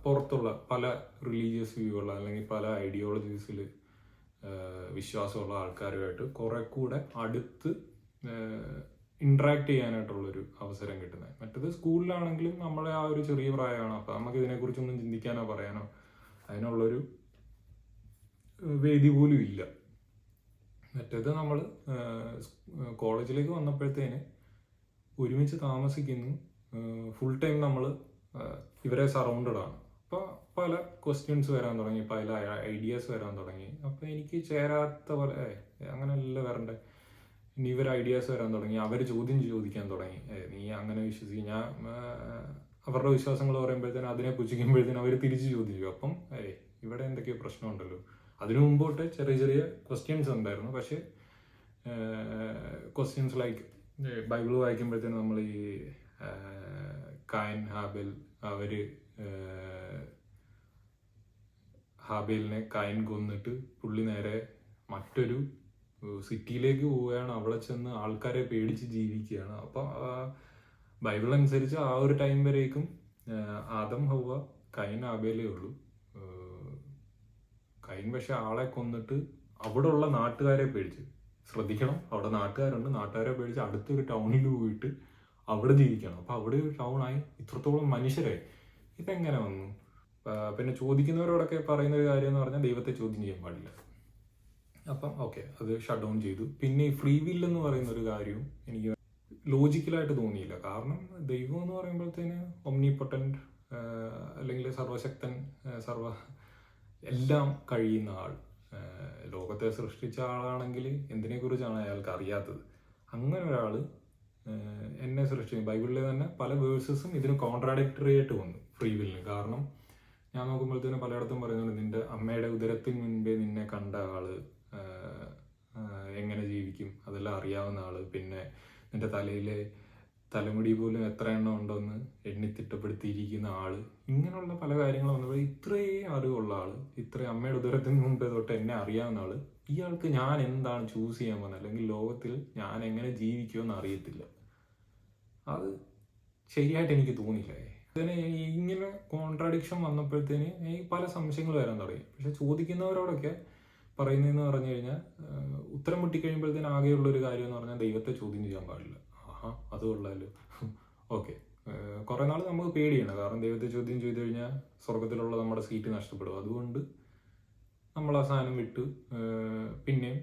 പുറത്തുള്ള പല റിലീജിയസ് വ്യൂകളിൽ അല്ലെങ്കിൽ പല ഐഡിയോളജീസിൽ വിശ്വാസമുള്ള ആൾക്കാരുമായിട്ട് കുറേ കൂടെ അടുത്ത് ഇന്ററാക്ട് ചെയ്യാനായിട്ടുള്ളൊരു അവസരം കിട്ടുന്നത് മറ്റത് സ്കൂളിലാണെങ്കിലും നമ്മളെ ആ ഒരു ചെറിയ പ്രായമാണ്. അപ്പം നമുക്ക് ഇതിനെക്കുറിച്ചൊന്നും ചിന്തിക്കാനോ പറയാനോ അതിനുള്ളൊരു വേദി പോലും ഇല്ല. മറ്റേത് നമ്മൾ കോളേജിലേക്ക് വന്നപ്പോഴത്തേന് ഒരുമിച്ച് താമസിക്കുന്നു. ഫുൾ ടൈം നമ്മൾ ഇവരെ സറൗണ്ടഡ് ആണ്. അപ്പോൾ പല ക്വസ്റ്റ്യൻസ് വരാൻ തുടങ്ങി. പല ഐഡിയാസ് വരാൻ തുടങ്ങി. അപ്പോൾ എനിക്ക് ചേരാത്ത പോലെ അങ്ങനെയല്ല വരണ്ടേ. ഇനി ഇവർ ഐഡിയാസ് വരാൻ തുടങ്ങി അവർ ചോദ്യം ചോദിക്കാൻ തുടങ്ങി. നീ അങ്ങനെ വിശ്വസിക്കും ഞാൻ അവരുടെ വിശ്വാസങ്ങൾ പറയുമ്പോഴത്തേനും അതിനെ പുച്ഛിക്കുമ്പോഴത്തേനും അവർ തിരിച്ച് ചോദിച്ചു. അപ്പം ഏ ഇവിടെ എന്തൊക്കെയോ പ്രശ്നമുണ്ടല്ലോ. അതിനു മുമ്പോട്ട് ചെറിയ ചെറിയ ക്വസ്റ്റ്യൻസ് ഉണ്ടായിരുന്നു. പക്ഷേ ക്വസ്റ്റ്യൻസ് ലൈക്ക് ബൈബിൾ വായിക്കുമ്പോഴത്തേനും നമ്മൾ ഈ കായൻ ഹാബിൽ അവർ ഹാബേലിനെ കായൻ കൊന്നിട്ട് പുള്ളി നേരെ മറ്റൊരു സിറ്റിയിലേക്ക് പോവുകയാണ്. അവളെ ചെന്ന് ആൾക്കാരെ പേടിച്ച് ജീവിക്കുകയാണ്. അപ്പം ബൈബിൾ അനുസരിച്ച് ആ ഒരു ടൈം വരേക്കും ആദം ഹൗവ കൈൻ ആബേലേ ഉള്ളൂ. കൈൻ പക്ഷെ ആളെ കൊന്നിട്ട് അവിടെ ഉള്ള നാട്ടുകാരെ പേടിച്ച്. ശ്രദ്ധിക്കണം അവിടെ നാട്ടുകാരുണ്ട്. നാട്ടുകാരെ പേടിച്ച് അടുത്തൊരു ടൗണിൽ പോയിട്ട് അവിടെ ജീവിക്കണം. അപ്പൊ അവിടെ ഒരു ടൗണായി ഇത്രത്തോളം മനുഷ്യരായി ഇതെങ്ങനെ വന്നു? പിന്നെ ചോദിക്കുന്നവരോടൊക്കെ പറയുന്ന ഒരു കാര്യം എന്ന് പറഞ്ഞാൽ ദൈവത്തെ ചോദ്യം ചെയ്യാൻ പാടില്ല. അപ്പം ഓക്കെ അത് ഷട്ട് ഡൗൺ ചെയ്തു. പിന്നെ ഈ ഫ്രീ വില്ല് എന്ന് പറയുന്ന ഒരു കാര്യവും എനിക്ക് ലോജിക്കലായിട്ട് തോന്നിയില്ല. കാരണം ദൈവം എന്ന് പറയുമ്പോഴത്തേന് ഒമ്നിപ്പൊട്ടന്റ് അല്ലെങ്കിൽ സർവശക്തൻ സർവ എല്ലാം കഴിയുന്ന ആൾ. ലോകത്തെ സൃഷ്ടിച്ച ആളാണെങ്കിൽ എന്തിനെക്കുറിച്ചാണ് അയാൾക്ക് അറിയാത്തത്? അങ്ങനെ ഒരാൾ എന്നെ സൃഷ്ടിച്ചു ബൈബിളിലെ തന്നെ പല വേഴ്സസും ഇതിന് കോൺട്രാഡിക്ടറി ആയിട്ട് വന്നു ഫ്രീ വില്ലിന് കാരണം ഞാൻ നോക്കുമ്പോഴത്തേനും പലയിടത്തും പറയുന്നുണ്ട് നിന്റെ അമ്മയുടെ ഉദരത്തിന് മുൻപേ നിന്നെ കണ്ട ആൾ എങ്ങനെ ജീവിക്കും അതെല്ലാം അറിയാവുന്ന ആൾ. പിന്നെ നിന്റെ തലയിലെ തലമുടി പോലും എത്ര എണ്ണം ഉണ്ടോന്ന് എണ്ണിത്തിട്ടപ്പെടുത്തിയിരിക്കുന്ന ആൾ. ഇങ്ങനെയുള്ള പല കാര്യങ്ങളും വന്നപ്പോൾ ഇത്രയും അറിവുള്ള ആൾ ഇത്രയും അമ്മയുടെ ദൂരത്തിന് മുമ്പേ തൊട്ട് എന്നെ അറിയാവുന്ന ആൾ ഇയാൾക്ക് ഞാൻ എന്താണ് ചൂസ് ചെയ്യാൻ പോകുന്നത്? അല്ലെങ്കിൽ ലോകത്തിൽ ഞാൻ എങ്ങനെ ജീവിക്കുമെന്ന് അറിയത്തില്ല. അത് ശരിയായിട്ട് എനിക്ക് തോന്നിയില്ല. ഇതിന് ഇങ്ങനെ കോൺട്രാഡിക്ഷൻ വന്നപ്പോഴത്തേന് എനിക്ക് പല സംശയങ്ങൾ വരാൻ തുടങ്ങി. പക്ഷെ ചോദിക്കുന്നവരോടൊക്കെ പറയുന്നതെന്ന് പറഞ്ഞു കഴിഞ്ഞാൽ ഉത്തരം മുട്ടിക്കഴിയുമ്പോഴത്തേന് ആകെയുള്ള ഒരു കാര്യം എന്ന് പറഞ്ഞാൽ ദൈവത്തെ ചോദ്യം ചെയ്യാൻ പാടില്ല. ആഹാ അത് കൊള്ളാലോ. ഓക്കെ. കുറെ നാൾ നമുക്ക് പേടിയാണ്. കാരണം ദൈവത്തെ ചോദ്യം ചെയ്തു കഴിഞ്ഞാൽ സ്വർഗത്തിലുള്ള നമ്മുടെ സീറ്റ് നഷ്ടപ്പെടും. അതുകൊണ്ട് നമ്മൾ ആ സാധനം വിട്ടു. പിന്നെയും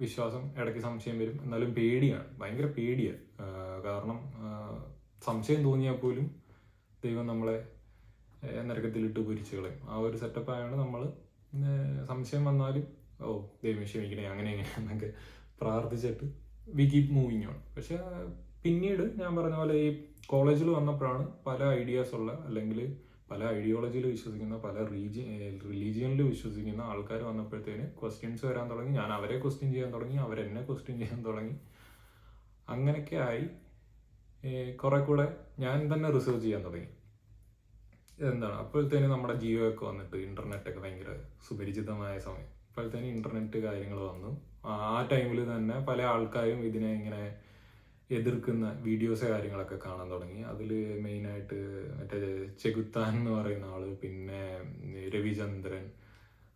വിശ്വാസം ഇടയ്ക്ക് സംശയം വരും. എന്നാലും പേടിയാണ്. ഭയങ്കര പേടിയാണ് കാരണം സംശയം തോന്നിയാൽ പോലും ദൈവം നമ്മളെ നരകത്തിലിട്ട് പൊരിച്ചു കളയും. ആ ഒരു സെറ്റപ്പായാണ് നമ്മൾ സംശയം വന്നാലും ഓ ദൈവം ക്ഷമിക്കണേ അങ്ങനെ എങ്ങനെ എന്നൊക്കെ പ്രാർത്ഥിച്ചിട്ട് വി കീപ് മൂവിങ് ഓൺ പക്ഷെ പിന്നീട് ഞാൻ പറഞ്ഞ പോലെ ഈ കോളേജിൽ വന്നപ്പോഴാണ് പല ഐഡിയാസ് ഉള്ള അല്ലെങ്കിൽ പല ഐഡിയോളജിയിൽ വിശ്വസിക്കുന്ന പല റീജി റിലീജിയനിൽ വിശ്വസിക്കുന്ന ആൾക്കാർ വന്നപ്പോഴത്തേന് ക്വസ്റ്റ്യൻസ് വരാൻ തുടങ്ങി. ഞാൻ അവരെ ക്വസ്റ്റ്യൻ ചെയ്യാൻ തുടങ്ങി അവരെന്നെ ക്വസ്റ്റ്യൻ ചെയ്യാൻ തുടങ്ങി. അങ്ങനെയൊക്കെ ആയി കുറെ കൂടെ ഞാൻ തന്നെ റിസർച്ച് ചെയ്യാൻ തുടങ്ങി. എന്താണ് അപ്പോഴത്തേന് നമ്മുടെ ജിയോ ഒക്കെ വന്നിട്ട് ഇന്റർനെറ്റ് ഒക്കെ ഭയങ്കര സുപരിചിതമായ സമയം. അപ്പോഴത്തേന് ഇന്റർനെറ്റ് കാര്യങ്ങൾ വന്നു. ആ ടൈമിൽ തന്നെ പല ആൾക്കാരും ഇതിനെ ഇങ്ങനെ എതിർക്കുന്ന വീഡിയോസ് കാര്യങ്ങളൊക്കെ കാണാൻ തുടങ്ങി. അതിൽ മെയിനായിട്ട് മറ്റേ ചെകുത്താൻ എന്ന് പറയുന്ന ആൾ പിന്നെ രവിചന്ദ്രൻ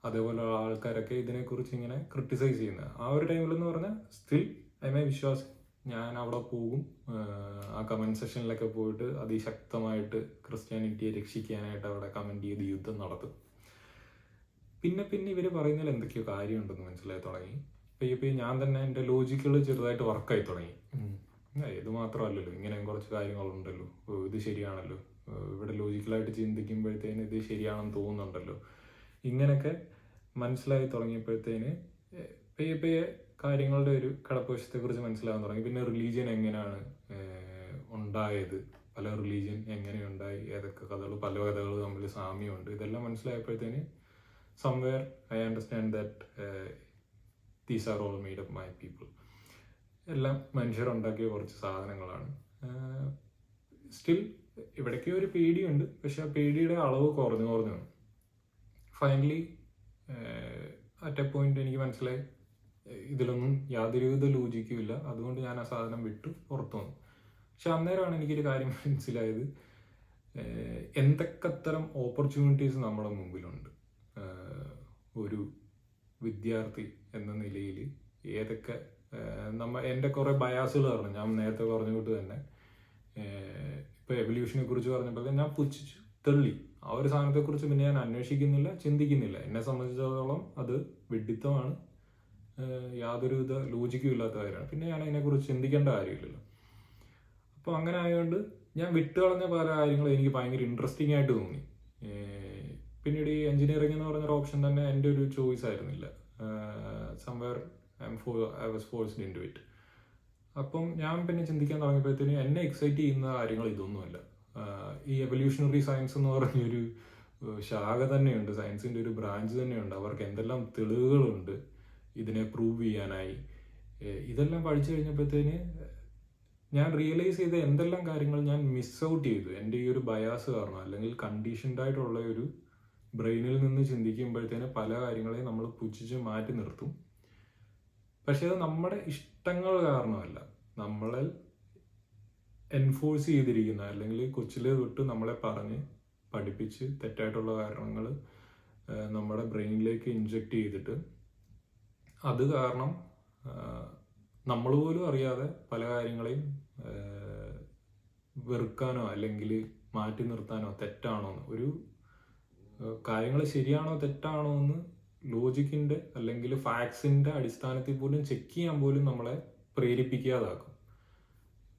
അതേപോലെയുള്ള ആൾക്കാരൊക്കെ ഇതിനെക്കുറിച്ച് ഇങ്ങനെ ക്രിട്ടിസൈസ് ചെയ്യുന്നത് ആ ഒരു ടൈമിൽ എന്ന് പറഞ്ഞാൽ സ്റ്റിൽ ഐ മേ വിശ്വാസം ഞാൻ അവിടെ പോകും. ആ കമന്റ് സെഷനിലൊക്കെ പോയിട്ട് അതിശക്തമായിട്ട് ക്രിസ്ത്യാനിറ്റിയെ രക്ഷിക്കാനായിട്ട് അവിടെ കമന്റ് ചെയ്ത് യുദ്ധം നടത്തും. പിന്നെ പിന്നെ ഇവർ പറയുന്നതിൽ എന്തൊക്കെയോ കാര്യമുണ്ടെന്ന് മനസ്സിലായി തുടങ്ങി. പയ്യെ പയ്യെ ഞാൻ തന്നെ എന്റെ ലോജിക്കുകൾ ചെറുതായിട്ട് വർക്കായി തുടങ്ങി. ഇത് മാത്രമല്ലല്ലോ ഇങ്ങനെ കുറച്ച് കാര്യങ്ങളുണ്ടല്ലോ. ഇത് ശരിയാണല്ലോ. ഇവിടെ ലോജിക്കലായിട്ട് ചിന്തിക്കുമ്പോഴത്തേന് ഇത് ശരിയാണെന്ന് തോന്നുന്നുണ്ടല്ലോ. ഇങ്ങനെയൊക്കെ മനസ്സിലായി തുടങ്ങിയപ്പോഴത്തേന് പയ്യെ പയ്യെ കാര്യങ്ങളുടെ ഒരു കടപ്പുവശത്തെക്കുറിച്ച് മനസ്സിലാകാൻ തുടങ്ങി. പിന്നെ റിലീജിയൻ എങ്ങനെയാണ് ഉണ്ടായത്? പല റിലീജിയൻ എങ്ങനെ ഉണ്ടായി ഏതൊക്കെ കഥകൾ പല കഥകൾ തമ്മിൽ സാമ്യമുണ്ട്? ഇതെല്ലാം മനസ്സിലായപ്പോഴത്തേന് somewhere I understand that these are all made up my people എല്ലാം മനുഷ്യരുണ്ടാക്കിയ കുറച്ച് സാധനങ്ങളാണ്. സ്റ്റിൽ ഇവിടേക്ക് ഒരു പേടിയുണ്ട്. പക്ഷെ ആ പേടിയുടെ അളവ് കുറഞ്ഞു കുറഞ്ഞു. ഫൈനലി അറ്റ് എ പോയിന്റ് എനിക്ക് മനസ്സിലായി. ഇതിലൊന്നും യാതൊരുവിധ ലോജിക്കും ഇല്ല അതുകൊണ്ട് ഞാൻ ആ സാധനം വിട്ടു പുറത്തു വന്നു. പക്ഷെ അന്നേരമാണ് എനിക്കൊരു കാര്യം മനസ്സിലായത്. എന്തൊക്കെ തരം ഓപ്പർച്യൂണിറ്റീസ് നമ്മുടെ മുമ്പിലുണ്ട്. ഒരു വിദ്യാർത്ഥി എന്ന നിലയിൽ ഏതൊക്കെ നമ്മ എന്റെ കുറേ ബയാസുകൾ പറഞ്ഞു. ഞാൻ നേരത്തെ പറഞ്ഞുകൊണ്ട് തന്നെ ഇപ്പോൾ ഇപ്പൊ എവല്യൂഷനെ കുറിച്ച് പറഞ്ഞപ്പോൾ ഞാൻ പുച്ഛിച്ചു. തള്ളി. ആ ഒരു സാധനത്തെക്കുറിച്ച് പിന്നെ ഞാൻ അന്വേഷിക്കുന്നില്ല ചിന്തിക്കുന്നില്ല. എന്നെ സംബന്ധിച്ചിടത്തോളം അത് വിഡിത്തമാണ്. യാതൊരുവിധ ലോജിക്കും ഇല്ലാത്ത കാര്യമാണ്. പിന്നെ ഞാൻ അതിനെക്കുറിച്ച് ചിന്തിക്കേണ്ട കാര്യമില്ലല്ലോ. അപ്പോൾ അങ്ങനെ ആയതുകൊണ്ട് ഞാൻ വിട്ടുകളഞ്ഞ പല കാര്യങ്ങളും എനിക്ക് ഭയങ്കര ഇൻട്രസ്റ്റിംഗ് ആയിട്ട് തോന്നി. പിന്നീട് ഈ എഞ്ചിനീയറിംഗ് എന്ന് പറഞ്ഞൊരു ഓപ്ഷൻ തന്നെ എന്റെ ഒരു ചോയ്സ് ആയിരുന്നില്ല. Somewhere I am for I was forced into it അപ്പം ഞാൻ പിന്നെ ചിന്തിക്കാൻ തുടങ്ങിയപ്പോഴത്തേന് എന്നെ എക്സൈറ്റ് ചെയ്യുന്ന കാര്യങ്ങൾ ഇതൊന്നുമല്ല. ഈ എവല്യൂഷണറി സയൻസ് എന്ന് പറഞ്ഞൊരു ശാഖ തന്നെയുണ്ട്. സയൻസിന്റെ ഒരു ബ്രാഞ്ച് തന്നെയുണ്ട്. അവർക്ക് എന്തെല്ലാം തെളിവുകളുണ്ട്. ഇതിനെ പ്രൂവ് ചെയ്യാനായി. ഇതെല്ലാം പഠിച്ചു കഴിഞ്ഞപ്പോഴത്തേന് ഞാൻ റിയലൈസ് ചെയ്ത എന്തെല്ലാം കാര്യങ്ങൾ ഞാൻ മിസ് ഔട്ട് ചെയ്തു. എന്റെ ഈ ഒരു ബയാസ് കാരണം അല്ലെങ്കിൽ കണ്ടീഷൻഡ് ആയിട്ടുള്ള ഒരു ബ്രെയിനിൽ നിന്ന് ചിന്തിക്കുമ്പോഴത്തേന് പല കാര്യങ്ങളെയും നമ്മൾ പുച്ഛിച്ച് മാറ്റി നിർത്തും. പക്ഷെ അത് നമ്മുടെ ഇഷ്ടങ്ങൾ കാരണമല്ല. നമ്മളെ എൻഫോഴ്സ് ചെയ്തിരിക്കുന്ന അല്ലെങ്കിൽ കൊച്ചിലെ തൊട്ട് നമ്മളെ പറഞ്ഞ് പഠിപ്പിച്ച് തെറ്റായിട്ടുള്ള കാരണങ്ങൾ നമ്മുടെ ബ്രെയിനിലേക്ക് ഇൻജെക്റ്റ് ചെയ്തിട്ട് അത് കാരണം നമ്മൾ പോലും അറിയാതെ പല കാര്യങ്ങളെയും വെറുക്കാനോ അല്ലെങ്കിൽ മാറ്റി നിർത്താനോ തെറ്റാണോ എന്ന് ഒരു കാര്യങ്ങൾ ശരിയാണോ തെറ്റാണോ എന്ന് ലോജിക്കിന്റെ അല്ലെങ്കിൽ ഫാക്ട്സിന്റെ അടിസ്ഥാനത്തിൽ പോലും ചെക്ക് ചെയ്യാൻ പോലും നമ്മളെ പ്രേരിപ്പിക്കാതാക്കും.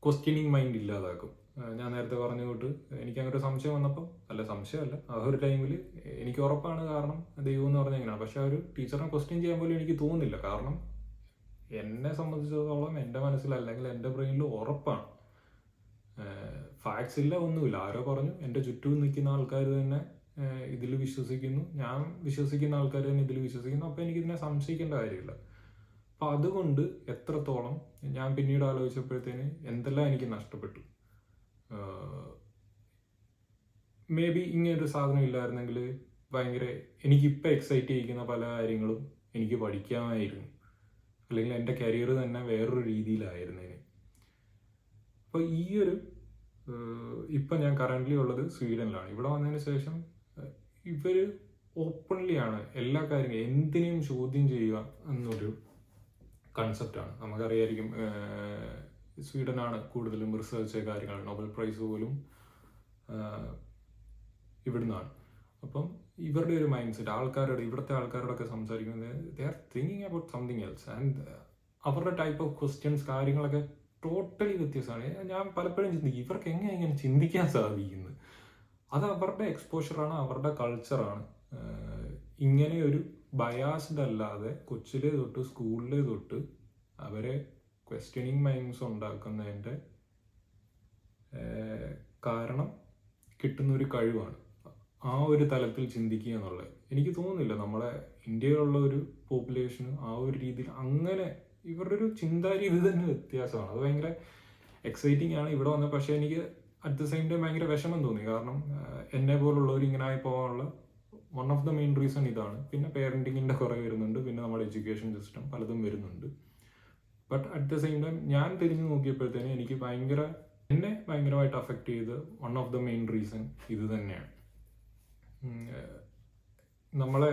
ക്വസ്റ്റ്യനിങ് മൈൻഡ് ഇല്ലാതാക്കും. ഞാൻ നേരത്തെ പറഞ്ഞു തൊട്ട് എനിക്ക് അങ്ങനെ ഒരു സംശയം വന്നപ്പോൾ അല്ല സംശയമല്ല ആ ഒരു ടൈമിൽ എനിക്ക് ഉറപ്പാണ് കാരണം ദൈവം എന്ന് പറഞ്ഞാൽ എങ്ങനെയാണ്. പക്ഷെ ആ ഒരു ടീച്ചറിനെ ക്വസ്റ്റ്യൻ ചെയ്യാൻ പോലും എനിക്ക് തോന്നുന്നില്ല. കാരണം എന്നെ സംബന്ധിച്ചിടത്തോളം എന്റെ മനസ്സിൽ അല്ലെങ്കിൽ എന്റെ ബ്രെയിനിൽ ഉറപ്പാണ്. ഫാക്ട്സ് ഇല്ല ഒന്നുമില്ല. ആരോ പറഞ്ഞു എന്റെ ചുറ്റും നിൽക്കുന്ന ആൾക്കാർ തന്നെ ഇതിൽ വിശ്വസിക്കുന്നു. ഞാൻ വിശ്വസിക്കുന്ന ആൾക്കാർ തന്നെ ഇതിൽ വിശ്വസിക്കുന്നു. അപ്പോൾ എനിക്കിതിനെ സംശയിക്കേണ്ട കാര്യമില്ല. അപ്പം അതുകൊണ്ട് എത്രത്തോളം ഞാൻ പിന്നീട് ആലോചിച്ചപ്പോഴത്തേന് എന്തെല്ലാം എനിക്ക് നഷ്ടപ്പെട്ടു? മേ ബി ഇങ്ങനൊരു സാധനം ഇല്ലായിരുന്നെങ്കിൽ ഭയങ്കര എനിക്കിപ്പോൾ എക്സൈറ്റ് ചെയ്യിക്കുന്ന പല കാര്യങ്ങളും എനിക്ക് പഠിക്കാമായിരുന്നു. അല്ലെങ്കിൽ എന്റെ കരിയർ തന്നെ വേറൊരു രീതിയിലായിരുന്നേനെ അപ്പോൾ ഈ ഒരു ഇപ്പം ഞാൻ കറന്റ്ലി ഉള്ളത് സ്വീഡനിലാണ്. ഇവിടെ വന്നതിന് ശേഷം ഇവർ ഓപ്പൺലി ആണ് എല്ലാ കാര്യങ്ങളും എന്തിനേയും ചോദ്യം ചെയ്യുക എന്നൊരു കൺസെപ്റ്റാണ് നമുക്കറിയായിരിക്കും സ്വീഡനാണ് കൂടുതലും റിസർച്ച് കാര്യങ്ങൾ. നോബൽ പ്രൈസ് പോലും ഇവിടുന്നാണ്. അപ്പം ഇവരുടെ ഒരു മൈൻഡ് സെറ്റ് ആൾക്കാരുടെ ഇവിടുത്തെ ആൾക്കാരോടൊക്കെ സംസാരിക്കുന്നത് they are thinking about something else and അവരുടെ ടൈപ്പ് ഓഫ് ക്വസ്റ്റ്യൻസ് കാര്യങ്ങളൊക്കെ ടോട്ടലി വ്യത്യസ്തമാണ്. ഞാൻ പലപ്പോഴും ചിന്തിക്കും ഇവർക്ക് എങ്ങനെ ഇങ്ങനെ ചിന്തിക്കാൻ സാധിക്കുന്നത്? അത് അവരുടെ എക്സ്പോഷറാണ് അവരുടെ കൾച്ചറാണ് ഇങ്ങനെ ഒരു ബയാസ്ഡ് അല്ലാതെ കൊച്ചിലെ തൊട്ട് സ്കൂളിലെ തൊട്ട് അവരെ ക്വസ്റ്റ്യനിങ് മൈൻഡ്സ് ഉണ്ടാക്കുന്നതിന്റെ കാരണം കിട്ടുന്ന ഒരു കഴിവാണ്. ആ ഒരു തലത്തിൽ ചിന്തിക്കുക എന്നുള്ളത്. എനിക്ക് തോന്നുന്നില്ല നമ്മളെ ഇന്ത്യയിലുള്ള ഒരു പോപ്പുലേഷന് ആ ഒരു രീതിയിൽ അങ്ങനെ ഇവരുടെ ഒരു ചിന്താരീതി തന്നെ വ്യത്യാസമാണ്. അത് ഭയങ്കര എക്സൈറ്റിംഗ് ആണ്. ഇവിടെ വന്നത് പക്ഷേ എനിക്ക് അറ്റ് ദ സെയിം ടൈം ഭയങ്കര വിഷമം തോന്നി. കാരണം എന്നെ പോലുള്ളവർ ഇങ്ങനെ ആയി പോകാനുള്ള one of the main reason ഇതാണ്. പിന്നെ പേരന്റിങ്ങിന്റെ കുറേ വരുന്നുണ്ട്. പിന്നെ നമ്മുടെ എഡ്യൂക്കേഷൻ സിസ്റ്റം പലതും വരുന്നുണ്ട്. But at the same time ഞാൻ തിരിഞ്ഞു നോക്കിയപ്പോഴത്തേന് എനിക്ക് ഭയങ്കര എന്നെ ഭയങ്കരമായിട്ട് അഫക്റ്റ് ചെയ്ത് one of the main reason ഇത് തന്നെയാണ്. നമ്മളെ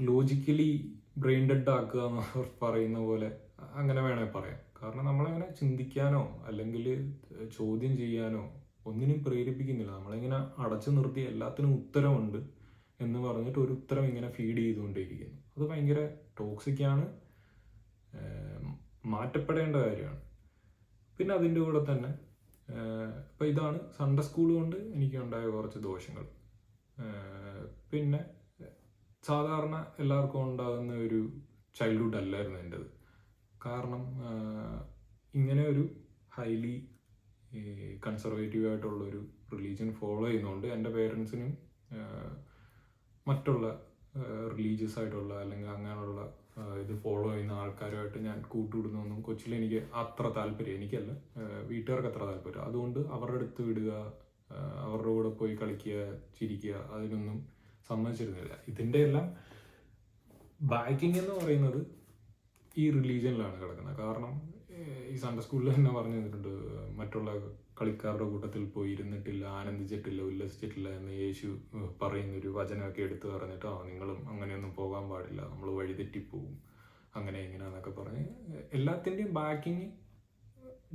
ലോജിക്കലി ബ്രെയിൻ ഡെഡ് ആക്കുക എന്ന് പറയുന്ന പോലെ അങ്ങനെ വേണേൽ പറയാം. കാരണം നമ്മളങ്ങനെ ചിന്തിക്കാനോ അല്ലെങ്കിൽ ചോദ്യം ചെയ്യാനോ ഒന്നിനും പ്രേരിപ്പിക്കുന്നില്ല. നമ്മളിങ്ങനെ അടച്ചു നിർത്തി എല്ലാത്തിനും ഉത്തരമുണ്ട് എന്ന് പറഞ്ഞിട്ട് ഒരു ഉത്തരം ഇങ്ങനെ ഫീഡ് ചെയ്തുകൊണ്ടേയിരിക്കുന്നു അത് ഭയങ്കര ടോക്സിക്കാണ് മാറ്റപ്പെടേണ്ട കാര്യമാണ്. പിന്നെ അതിന്റെ കൂടെ തന്നെ ഇപ്പം ഇതാണ് സൺഡേ സ്കൂൾ കൊണ്ട് എനിക്കുണ്ടായ കുറച്ച് ദോഷങ്ങൾ. പിന്നെ സാധാരണ എല്ലാവർക്കും ഉണ്ടാകുന്ന ഒരു ചൈൽഡ്ഹുഡ് അല്ലായിരുന്നു എന്റെത്. കാരണം ഇങ്ങനെ ഒരു ഹൈലി കൺസർവേറ്റീവ് ആയിട്ടുള്ള ഒരു റിലീജിയൻ ഫോളോ ചെയ്യുന്നതുകൊണ്ട് എന്റെ പേരൻസിനും മറ്റുള്ള റിലീജിയസ് ആയിട്ടുള്ള അല്ലെങ്കിൽ അങ്ങനെയുള്ള ഇത് ഫോളോ ചെയ്യുന്ന ആൾക്കാരുമായിട്ട് ഞാൻ കൂട്ടുവിടുന്നൊന്നും കൊച്ചിയിൽ എനിക്ക് അത്ര താല്പര്യം എനിക്കല്ല. വീട്ടുകാർക്ക് അത്ര താല്പര്യം. അതുകൊണ്ട് അവരുടെ അടുത്ത് വിടുക അവരുടെ കൂടെ പോയി കളിക്കുക ചിരിക്കുക അതിനൊന്നും സമ്മതിച്ചിരുന്നില്ല. ഇതിന്റെ എല്ലാം ബാക്കിംഗ് എന്ന് പറയുന്നത് ഈ റിലീജിയനിലാണ് കിടക്കുന്നത്. കാരണം ഈ സൺഡേ സ്കൂളിൽ തന്നെ പറഞ്ഞു തന്നിട്ടുണ്ട്. മറ്റുള്ള കളിക്കാരുടെ കൂട്ടത്തിൽ പോയി ഇരുന്നിട്ടില്ല ആനന്ദിച്ചിട്ടില്ല ഉല്ലസിച്ചിട്ടില്ല എന്ന് യേശു ഏഹ് പറയുന്ന ഒരു വചനമൊക്കെ എടുത്തു പറഞ്ഞിട്ട് നിങ്ങളും അങ്ങനെയൊന്നും പോകാൻ പാടില്ല നമ്മൾ വഴിതെറ്റിപ്പോവും അങ്ങനെ ഇങ്ങനെയാന്നൊക്കെ പറഞ്ഞ് എല്ലാത്തിന്റെയും backing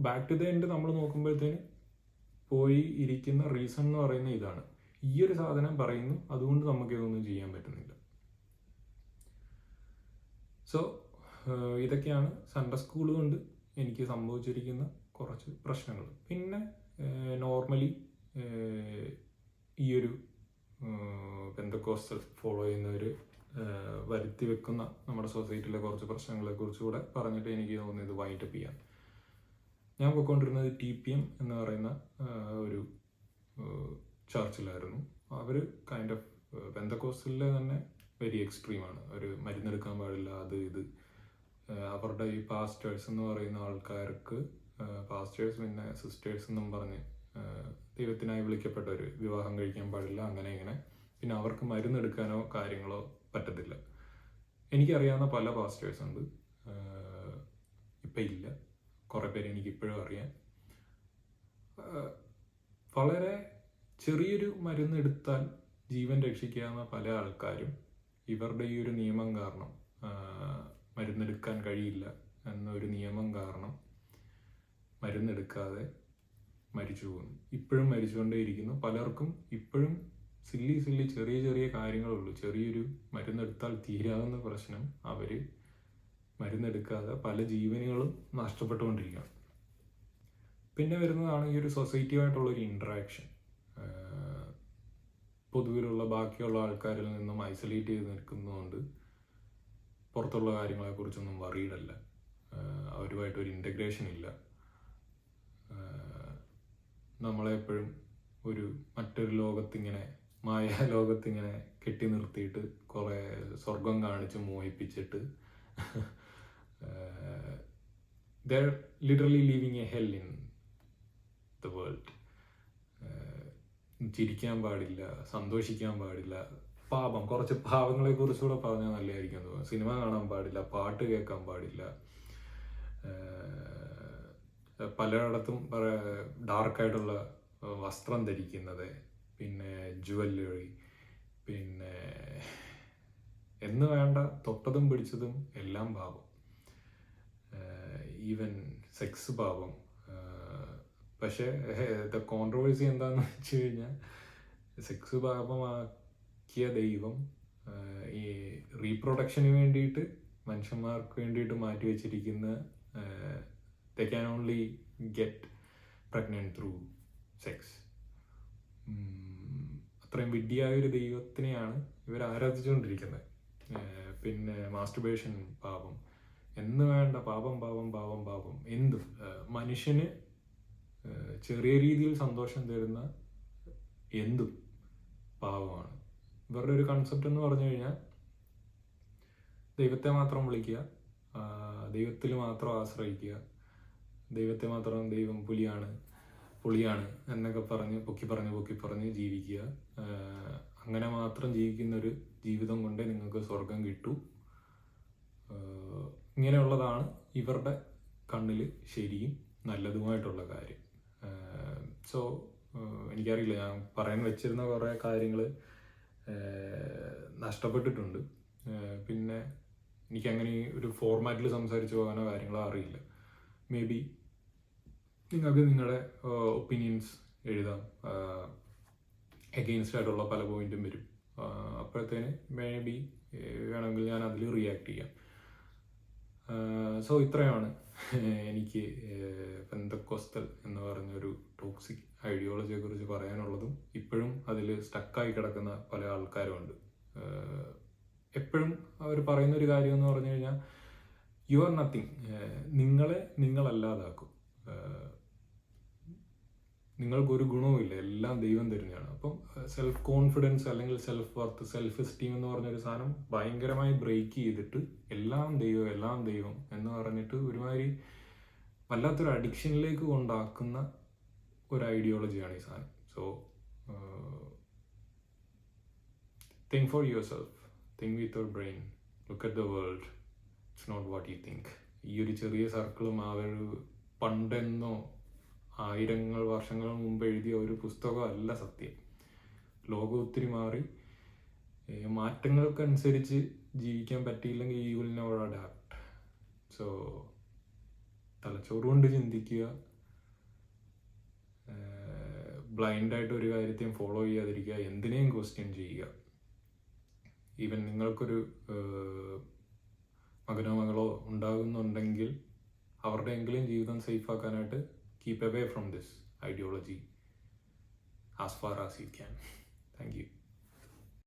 back to the end നമ്മൾ നോക്കുമ്പോഴത്തേന് പോയി ഇരിക്കുന്ന റീസൺ എന്ന് പറയുന്നത് ഇതാണ്. ഈ ഒരു സാധനം പറയുന്നു അതുകൊണ്ട് നമുക്ക് ഇതൊന്നും ചെയ്യാൻ പറ്റുന്നില്ല. സോ ഇതൊക്കെയാണ് സൺഡേ സ്കൂൾ കൊണ്ട് എനിക്ക് സംഭവിച്ചിരിക്കുന്ന കുറച്ച് പ്രശ്നങ്ങൾ. പിന്നെ നോർമലി ഈ ഒരു ഫോളോ ചെയ്യുന്നവർ വരുത്തി വെക്കുന്ന നമ്മുടെ സൊസൈറ്റിയിലെ കുറച്ച് പ്രശ്നങ്ങളെ കുറിച്ചുകൂടെ പറഞ്ഞിട്ട് എനിക്ക് തോന്നുന്നത് വൈൻഡപ്പ് ചെയ്യാം ഞാൻ പോയിക്കൊണ്ടിരുന്നത് ടി പി എം എന്ന് പറയുന്ന ഒരു ചർച്ചിലായിരുന്നു അവർ കൈൻഡ് ഓഫ് പെന്തക്കോസ്റ്റലിലെ തന്നെ വെരി എക്സ്ട്രീമാണ് ഒരു മരുന്നെടുക്കാൻ പാടില്ല അത് ഇത് അവരുടെ ഈ പാസ്റ്റേഴ്സ് എന്ന് പറയുന്ന ആൾക്കാർക്ക് പാസ്റ്റേഴ്സ് പിന്നെ സിസ്റ്റേഴ്സ് എന്നും പറഞ്ഞ് ദൈവത്തിനായി വിളിക്കപ്പെട്ടവർ വിവാഹം കഴിക്കാൻ പാടില്ല അങ്ങനെ ഇങ്ങനെ. പിന്നെ അവർക്ക് മരുന്നെടുക്കാനോ കാര്യങ്ങളോ പറ്റത്തില്ല. എനിക്കറിയാവുന്ന പല പാസ്റ്റേഴ്സ് ഉണ്ട്. ഇപ്പം ഇല്ല. കുറേ പേര് എനിക്കിപ്പോഴും അറിയാം. വളരെ ചെറിയൊരു മരുന്ന് എടുത്താൽ ജീവൻ രക്ഷിക്കാവുന്ന പല ആൾക്കാരും ഇവരുടെ ഈ ഒരു നിയമം കാരണം മരുന്നെടുക്കാൻ കഴിയില്ല എന്നൊരു നിയമം കാരണം മരുന്നെടുക്കാതെ മരിച്ചു പോകുന്നു. ഇപ്പോഴും മരിച്ചുകൊണ്ടേയിരിക്കുന്നു. പലർക്കും ഇപ്പോഴും സില്ലി സില്ലി ചെറിയ ചെറിയ കാര്യങ്ങളുള്ളൂ. ചെറിയൊരു മരുന്നെടുത്താൽ തീരാവുന്ന പ്രശ്നം അവർ മരുന്നെടുക്കാതെ പല ജീവനുകളും നഷ്ടപ്പെട്ടുകൊണ്ടിരിക്കുകയാണ്. പിന്നെ വരുന്നതാണ് ഈ ഒരു സൊസൈറ്റിയുമായിട്ടുള്ള ഒരു ഇൻട്രാക്ഷൻ പൊതുവിലുള്ള ബാക്കിയുള്ള ആൾക്കാരിൽ നിന്നും ഐസൊലേറ്റ് ചെയ്ത് നിൽക്കുന്നതുകൊണ്ട് പുറത്തുള്ള കാര്യങ്ങളെക്കുറിച്ചൊന്നും വറീഡല്ല അവരുമായിട്ട് ഒരു ഇന്റഗ്രേഷൻ ഇല്ല. നമ്മളെ നമ്മളെപ്പോഴും ഒരു മറ്റൊരു ലോകത്തിങ്ങനെ മായ ലോകത്തിങ്ങനെ കെട്ടി നിർത്തിയിട്ട് കുറേ സ്വർഗം കാണിച്ച് മോഹിപ്പിച്ചിട്ട് they're literally living a hell in the world ചിരിക്കാൻ പാടില്ല സന്തോഷിക്കാൻ പാടില്ല പാപം. കുറച്ച് പാപങ്ങളെ കുറിച്ചുകൂടെ പറഞ്ഞാൽ നല്ലതായിരിക്കും തോന്നുന്നു. സിനിമ കാണാൻ പാടില്ല പാട്ട് കേൾക്കാൻ പാടില്ല. പലയിടത്തും ഡാർക്കായിട്ടുള്ള വസ്ത്രം ധരിക്കുന്നത് പിന്നെ ജുവല്ലറി പിന്നെ എന്ന് വേണ്ട തൊട്ടതും പിടിച്ചതും എല്ലാം പാപം. ഈവൻ സെക്സ് പാപം. പക്ഷേ ദ കോൺട്രവേഴ്സി എന്താണെന്ന് വെച്ച് കഴിഞ്ഞാൽ സെക്സ് പാപമാക്കിയ ദൈവം ഈ റീപ്രൊഡക്ഷന് വേണ്ടിയിട്ട് മനുഷ്യന്മാർക്ക് വേണ്ടിയിട്ട് മാറ്റി വെച്ചിരിക്കുന്ന they can only get pregnant through sex അത്രയും വിഡ്ഢിയായ ഒരു ദൈവത്തിനെയാണ് ഇവർ ആരാധിച്ചുകൊണ്ടിരിക്കുന്നത്. പിന്നെ മാസ്റ്റുബേഷൻ പാപം. എന്ന് വേണ്ട പാപം പാപം പാപം പാപം. എന്തും. മനുഷ്യന് ചെറിയ രീതിയിൽ സന്തോഷം തരുന്ന എന്തും പാവമാണ് ഇവരുടെ ഒരു കൺസെപ്റ്റ് എന്ന് പറഞ്ഞു കഴിഞ്ഞാൽ ദൈവത്തെ മാത്രം വിളിക്കുക ദൈവത്തിൽ മാത്രം ആശ്രയിക്കുക ദൈവത്തെ മാത്രം ദൈവം പുലിയാണ് പുളിയാണ് എന്നൊക്കെ പറഞ്ഞ് പൊക്കി പറഞ്ഞ് പൊക്കി പറഞ്ഞ് ജീവിക്കുക. അങ്ങനെ മാത്രം ജീവിക്കുന്ന ഒരു ജീവിതം കൊണ്ടേ നിങ്ങൾക്ക് സ്വർഗം കിട്ടു. ഇങ്ങനെയുള്ളതാണ് ഇവരുടെ കണ്ണിൽ ശരിയും നല്ലതുമായിട്ടുള്ള കാര്യം. സോ എനിക്കറിയില്ല ഞാൻ പറയാൻ വെച്ചിരുന്ന കുറേ കാര്യങ്ങൾ നഷ്ടപ്പെട്ടിട്ടുണ്ട്. പിന്നെ എനിക്കങ്ങനെ ഒരു ഫോർമാറ്റിൽ സംസാരിച്ച് പോകാനോ കാര്യങ്ങളോ അറിയില്ല. മേ ബി നിങ്ങൾക്ക് നിങ്ങളുടെ ഒപ്പീനിയൻസ് എഴുതാം. എഗെയിൻസ്റ്റ് ആയിട്ടുള്ള പല പോയിന്റും വരും. അപ്പോഴത്തേന് മേ ബി വേണമെങ്കിൽ ഞാൻ അതിൽ റിയാക്ട് ചെയ്യാം. സോ ഇത്രയാണ് എനിക്ക് പെന്തക്കോസ്തൽ എന്ന് പറഞ്ഞൊരു ടോക്സിക് ഐഡിയോളജിയെ കുറിച്ച് പറയാനുള്ളതും ഇപ്പോഴും അതിൽ സ്റ്റക്കായി കിടക്കുന്ന പല ആൾക്കാരുമുണ്ട്. എപ്പോഴും അവർ പറയുന്ന ഒരു കാര്യം എന്ന് പറഞ്ഞു കഴിഞ്ഞാൽ യു ആർ നത്തിങ് നിങ്ങളെ നിങ്ങളല്ലാതാക്കും. നിങ്ങൾക്കൊരു ഗുണവുമില്ല എല്ലാം ദൈവം തരുന്നതാണ്. അപ്പം സെൽഫ് കോൺഫിഡൻസ് അല്ലെങ്കിൽ സെൽഫ് വർത്ത് സെൽഫ് എസ്റ്റീം എന്ന് പറഞ്ഞൊരു സാധനം ഭയങ്കരമായി ബ്രേക്ക് ചെയ്തിട്ട് എല്ലാം ദൈവം എല്ലാം ദൈവം എന്ന് പറഞ്ഞിട്ട് ഒരുമാതിരി വല്ലാത്തൊരു അഡിക്ഷനിലേക്ക് കൊണ്ടാക്കുന്ന ഒരു ഐഡിയോളജിയാണ് ഈ സാധനം. So think for yourself think with your brain look at the world it's not what you think ഈ ഒരു ചെറിയ സർക്കിളും ആ ഒരു പണ്ടെന്നോ ആയിരങ്ങൾ വർഷങ്ങൾ മുമ്പ് എഴുതിയ ഒരു പുസ്തകമല്ല സത്യം. ലോകം ഒത്തിരി മാറി. മാറ്റങ്ങൾക്കനുസരിച്ച് ജീവിക്കാൻ പറ്റിയില്ലെങ്കിൽ you will never adapt so തലച്ചോറുകൊണ്ട് ചിന്തിക്കുക. ബ്ലൈൻഡായിട്ട് ഒരു കാര്യത്തെയും ഫോളോ ചെയ്യാതിരിക്കുക എന്തിനേയും ക്വസ്റ്റ്യൻ ചെയ്യുക. ഈവൻ നിങ്ങൾക്കൊരു മകനോ മകളോ ഉണ്ടാകുന്നുണ്ടെങ്കിൽ അവരുടെയെങ്കിലും ജീവിതം സേഫ് ആക്കാനായിട്ട് keep away from this ideology as far as you can thank you